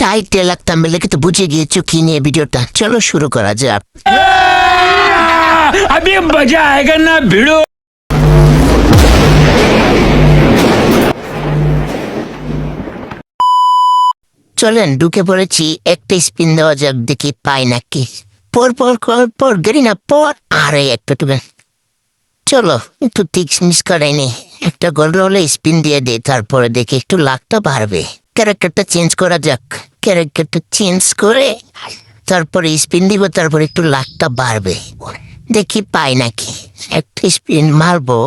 Title একটা মেলে তো বুঝে গিয়েছো কি নিয়ে ভিডিওটা চলো শুরু করা যাক अभी मजा आएगा ना भिड़ो চলেন ঢুকে পড়েছি একটা স্পিন দেওয়া যাক দেখি পাই নাকি পর পর পর পর গেরি না পর আরে একটা টুকেন চলো একটু টিক্স মিস করাইনি একটা গোল রোলে স্পিন দিয়ে দে তারপরে দেখি একটু লাখটা বাড়বে ক্যারেক্টারটা চেঞ্জ করা যাক ক্যারেক্টারটা চেঞ্জ করে তারপরে স্পিন দিব, তারপরে একটু লাখটা বাড়বে। দেখি পাই নাকি। একটা স্পিন মারবো।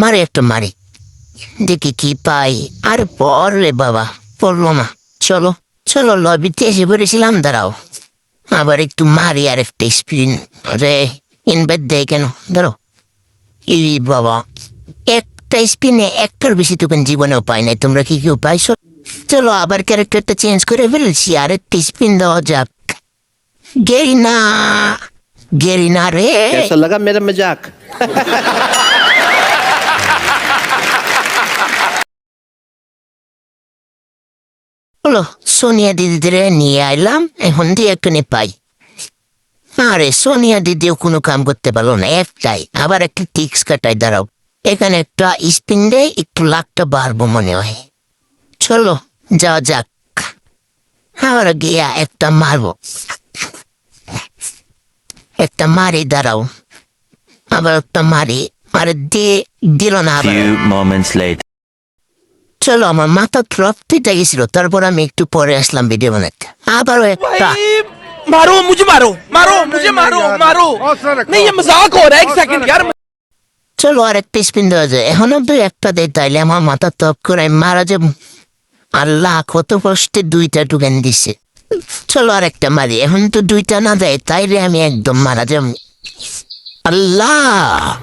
মারে একটা মারি। দেখি কি পাই। আর পর রে বাবা, পড়ল না। চলো চলো লবিতে এসে পড়েছিলাম, দাঁড়াও। আবার একটু মারি আর একটা স্পিন রে ইনভাইট দেয় কেন? ধরো ই বাবা, একটা স্পিনে একটার বেশি তোকে জীবনেও পাই নাই। তোমরা কি কেউ পাইছো? চলো আবার ক্যারেক্টারটা চেঞ্জ করে ফেলেছি আর একটা স্পিন দেওয়া যাক গেরিনা গেরিনা রে कैसा लगा मेरा मजाक হলো সোনিয়া দিদিদের নিয়ে আইলাম এখন দিয়ে একটু পাই আরে সোনিয়া দিদিও কোনো কাম করতে পারলো না একটাই আবার একটা টিক্স কাটাই দাঁড়াও এখানে একটা স্পিন দেয় একটু লাখটা বাড়বো মনে হয় চলো যাওয়া যাক আবার গিয়া একটা মারবো একটা মারি দাঁড়াও আবার একটা মারি আরে দিয়ে দিল না আবার Few moments later. চলো আমার মাথা ট্রপ ফিটে গেছিল তারপর আমি একটু পরে আসলাম ভিডিও বানাতে আবারও একটা मारो मुझे मारो मारो मुझे मारो मारो नहीं ये मजाक हो रहा है एक सेकंड यार চলো আর একটা স্পিন দেওয়া যায় এখন অব্দি একটা দেয় তাইলে আমার মাথা তপ করে আমি মারা যাব আল্লাহ কত কষ্টে দুইটা টুকেন দিছে। চলো আর একটা মারি, এখন তো দুইটা না দেয় তাইলে আমি একদম মারা যাব। আল্লাহ!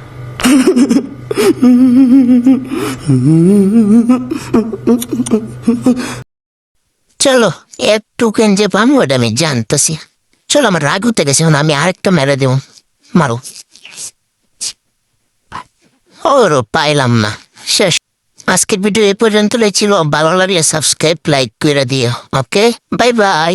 চলো এক টুকেন যে পাম, ওটা আমি জানতেছি। চলো, আমার রাগ হতে গেছে আমি আরেকটা মেরে দেব। মারো। ওরও পাইলাম না। আজকের ভিডিও এ পর্যন্ত ছিল ভালো লাগলে সাবস্ক্রাইব লাইক করে দিও। Okay bye bye